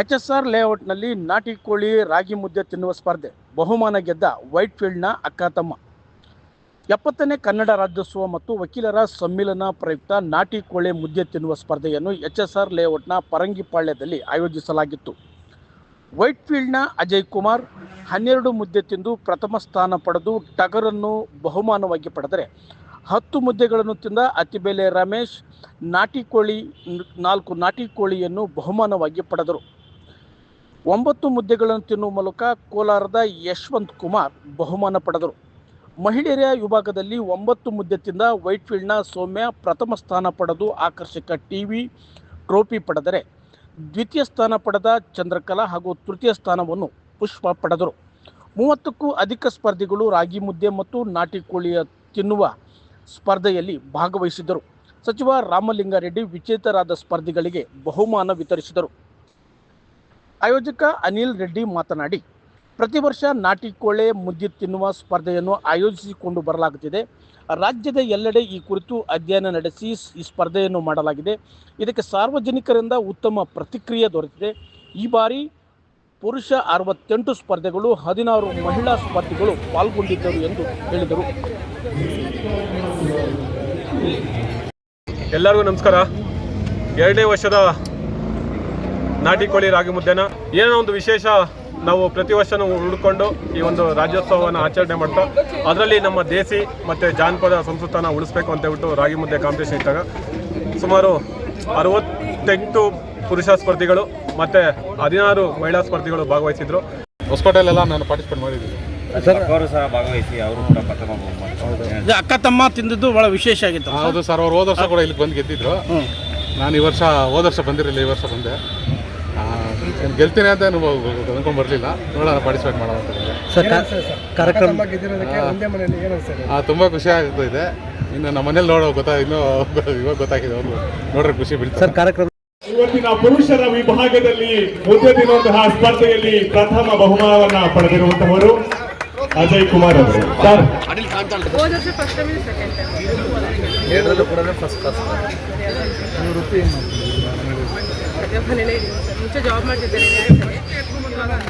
H S R ಲೇಔಟ್ನಲ್ಲಿ ನಾಟಿ ಕೋಳಿ ರಾಗಿ ಮುದ್ದೆ ತಿನ್ನುವ ಸ್ಪರ್ಧೆ, ಬಹುಮಾನ ಗೆದ್ದ ವೈಟ್ ಫೀಲ್ಡ್ನ ಅಕ್ಕ ತಮ್ಮ ಎಪ್ಪತ್ತನೇ ಕನ್ನಡ ರಾಜ್ಯೋತ್ಸವ ಮತ್ತು ವಕೀಲರ ಸಮ್ಮಿಲನ ಪ್ರಯುಕ್ತ ನಾಟಿ ಕೋಳಿ ಮುದ್ದೆ ತಿನ್ನುವ ಸ್ಪರ್ಧೆಯನ್ನು ಎಚ್ ಎಸ್ ಆರ್ ಲೇಔಟ್ನ ಪರಂಗಿಪಾಳ್ಯದಲ್ಲಿ ಆಯೋಜಿಸಲಾಗಿತ್ತು. ವೈಟ್ ಫೀಲ್ಡ್ನ ಅಜಯ್ ಕುಮಾರ್ ಹನ್ನೆರಡು ಮುದ್ದೆ ತಿಂದು ಪ್ರಥಮ ಸ್ಥಾನ ಪಡೆದು ಟಗರನ್ನು ಬಹುಮಾನವಾಗಿ ಪಡೆದರೆ ಹತ್ತು ಮುದ್ದೆಗಳನ್ನು ತಿಂದ ಅತಿಬೇಲೆ ರಮೇಶ್ ನಾಟಿ ಕೋಳಿ, ನಾಲ್ಕು ನಾಟಿ ಕೋಳಿಯನ್ನು ಬಹುಮಾನವಾಗಿ ಪಡೆದರು. ಒಂಬತ್ತು ಮುದ್ದೆಗಳನ್ನು ತಿನ್ನುವ ಮೂಲಕ ಕೋಲಾರದ ಯಶವಂತ್ ಕುಮಾರ್ ಬಹುಮಾನ ಪಡೆದರು. ಮಹಿಳೆಯರ ವಿಭಾಗದಲ್ಲಿ ಒಂಬತ್ತು ಮುದ್ದೆ ತಿಂದ ವೈಟ್ಫೀಲ್ಡ್ನ ಸೌಮ್ಯ ಪ್ರಥಮ ಸ್ಥಾನ ಪಡೆದು ಆಕರ್ಷಕ ಟಿವಿ ಟ್ರೋಫಿ ಪಡೆದರೆ, ದ್ವಿತೀಯ ಸ್ಥಾನ ಪಡೆದ ಚಂದ್ರಕಲಾ ಹಾಗೂ ತೃತೀಯ ಸ್ಥಾನವನ್ನು ಪುಷ್ಪ ಪಡೆದರು. ಮೂವತ್ತಕ್ಕೂ ಅಧಿಕ ಸ್ಪರ್ಧಿಗಳು ರಾಗಿ ಮುದ್ದೆ ಮತ್ತು ನಾಟಿ ಕೋಳಿಯ ತಿನ್ನುವ ಸ್ಪರ್ಧೆಯಲ್ಲಿ ಭಾಗವಹಿಸಿದ್ದರು. ಸಚಿವ ರಾಮಲಿಂಗಾರೆಡ್ಡಿ ವಿಜೇತರಾದ ಸ್ಪರ್ಧಿಗಳಿಗೆ ಬಹುಮಾನ ವಿತರಿಸಿದರು. ಆಯೋಜಕ ಅನಿಲ್ ರೆಡ್ಡಿ ಮಾತನಾಡಿ, ಪ್ರತಿ ವರ್ಷ ನಾಟಿ ಕೋಳೆ ಮುದ್ದೆ ತಿನ್ನುವ ಸ್ಪರ್ಧೆಯನ್ನು ಆಯೋಜಿಸಿಕೊಂಡು ಬರಲಾಗುತ್ತಿದೆ. ರಾಜ್ಯದ ಎಲ್ಲೆಡೆ ಈ ಕುರಿತು ಅಧ್ಯಯನ ನಡೆಸಿ ಈ ಸ್ಪರ್ಧೆಯನ್ನು ಮಾಡಲಾಗಿದೆ. ಇದಕ್ಕೆ ಸಾರ್ವಜನಿಕರಿಂದ ಉತ್ತಮ ಪ್ರತಿಕ್ರಿಯೆ ದೊರೆತಿದೆ. ಈ ಬಾರಿ ಪುರುಷ ಅರವತ್ತೆಂಟು ಸ್ಪರ್ಧೆಗಳು, ಹದಿನಾರು ಮಹಿಳಾ ಸ್ಪರ್ಧಿಗಳು ಪಾಲ್ಗೊಂಡಿದ್ದರು ಎಂದು ಹೇಳಿದರು. ಎಲ್ಲರಿಗೂ ನಮಸ್ಕಾರ. ಎರಡನೇ ವರ್ಷದ ನಾಟಿ ಕೋಳಿ ರಾಗಿ ಮುದ್ದೆನ. ಏನೋ ಒಂದು ವಿಶೇಷ ನಾವು ಪ್ರತಿ ವರ್ಷನೂ ಹುಡ್ಕೊಂಡು ಈ ಒಂದು ರಾಜ್ಯೋತ್ಸವವನ್ನು ಆಚರಣೆ ಮಾಡ್ತಾ ಅದರಲ್ಲಿ ನಮ್ಮ ದೇಸಿ ಮತ್ತು ಜಾನಪದ ಸಂಸ್ಕೃತನ ಉಳಿಸ್ಬೇಕು ಅಂತ ಹೇಳ್ಬಿಟ್ಟು ರಾಗಿ ಮುದ್ದೆ ಕಾಂಪಿಟೇಷನ್ ಇದ್ದಾಗ ಸುಮಾರು ಅರವತ್ತೆಂಟು ಪುರುಷ ಸ್ಪರ್ಧಿಗಳು ಮತ್ತು ಹದಿನಾರು ಮಹಿಳಾ ಸ್ಪರ್ಧಿಗಳು ಭಾಗವಹಿಸಿದ್ರು. ಹೊಸ್ಪೇಟೆಲ್ಲೆಲ್ಲ ನಾನು ಪಾರ್ಟಿಸಿಪೇಟ್ ಮಾಡಿದ್ದೀನಿ. ಅವರು ಸಹ ಭಾಗವಹಿಸಿ ಅವರು ಕೂಡ ಪ್ರಥಮ ಬಹುಮಾನ ಅಕ್ಕ ತಮ್ಮ ತಿಂದಿದ್ದು ಬಹಳ ವಿಶೇಷ ಆಗಿತ್ತು. ಹೌದು ಸರ್ ಅವ್ರು ಹೋದ ವರ್ಷ ಕೂಡ ಇಲ್ಲಿ ಬಂದು ಗೆದ್ದಿದ್ರು. ನಾನು ಈ ವರ್ಷ ಹೋದ ವರ್ಷ ಬಂದಿರಲಿಲ್ಲ ಈ ವರ್ಷ ಬಂದೆ. ನಾನ್ ಗೆಲ್ತೀನಿ ಅಂತ ಅನ್ಕೊಂಡ್ ಬರಲಿಲ್ಲ. ನೋಡೋಣ ಪಾರ್ಟಿಸಿಪೇಟ್ ಮಾಡೋಣ ಅಂತ ಬಂದೆ. ಕಾರ್ಯಕ್ರಮ ಆ, ತುಂಬ ಖುಷಿ ಆಗ್ತಾ ಇದೆ. ಇನ್ನು ನಮ್ಮ ಮನೇಲಿ ನೋಡೋ ಗೊತ್ತಾ ಇನ್ನೂ ಇವಾಗ ಗೊತ್ತಾಗಿದೆ ಅವ್ರು ನೋಡ್ರೆ ಖುಷಿ ಬೀಳ್ತಾರೆ ಕಾರ್ಯಕ್ರಮ ಇವತ್ತಿನ ಪುರುಷರ ವಿಭಾಗದಲ್ಲಿ ಮುದ್ದೆ ತಿನ್ನುವಂತಹ ಸ್ಪರ್ಧೆಯಲ್ಲಿ ಪ್ರಥಮ ಬಹುಮಾನವನ್ನ ಪಡೆದಿರುವಂತಹವರು ಅಜಯ್ ಕುಮಾರ್ ಅವರು. ಸರ್. ಹೋದ ವರ್ಷ ಫಸ್ಟ್ ಟೈಮ್ ಸೆಕೆಂಡ್ ಟೈಮ್ ಎರಡರಲ್ಲೂ ಕೂಡ ಫಸ್ಟ್ ಫಸ್ಟ್ ಮನೇಲೇ ಇದ್ದೀನಿ ಸರ್ ಮುಂಚೆ ಜಾಬ್ ಮಾಡ್ತಿದ್ದೇನೆ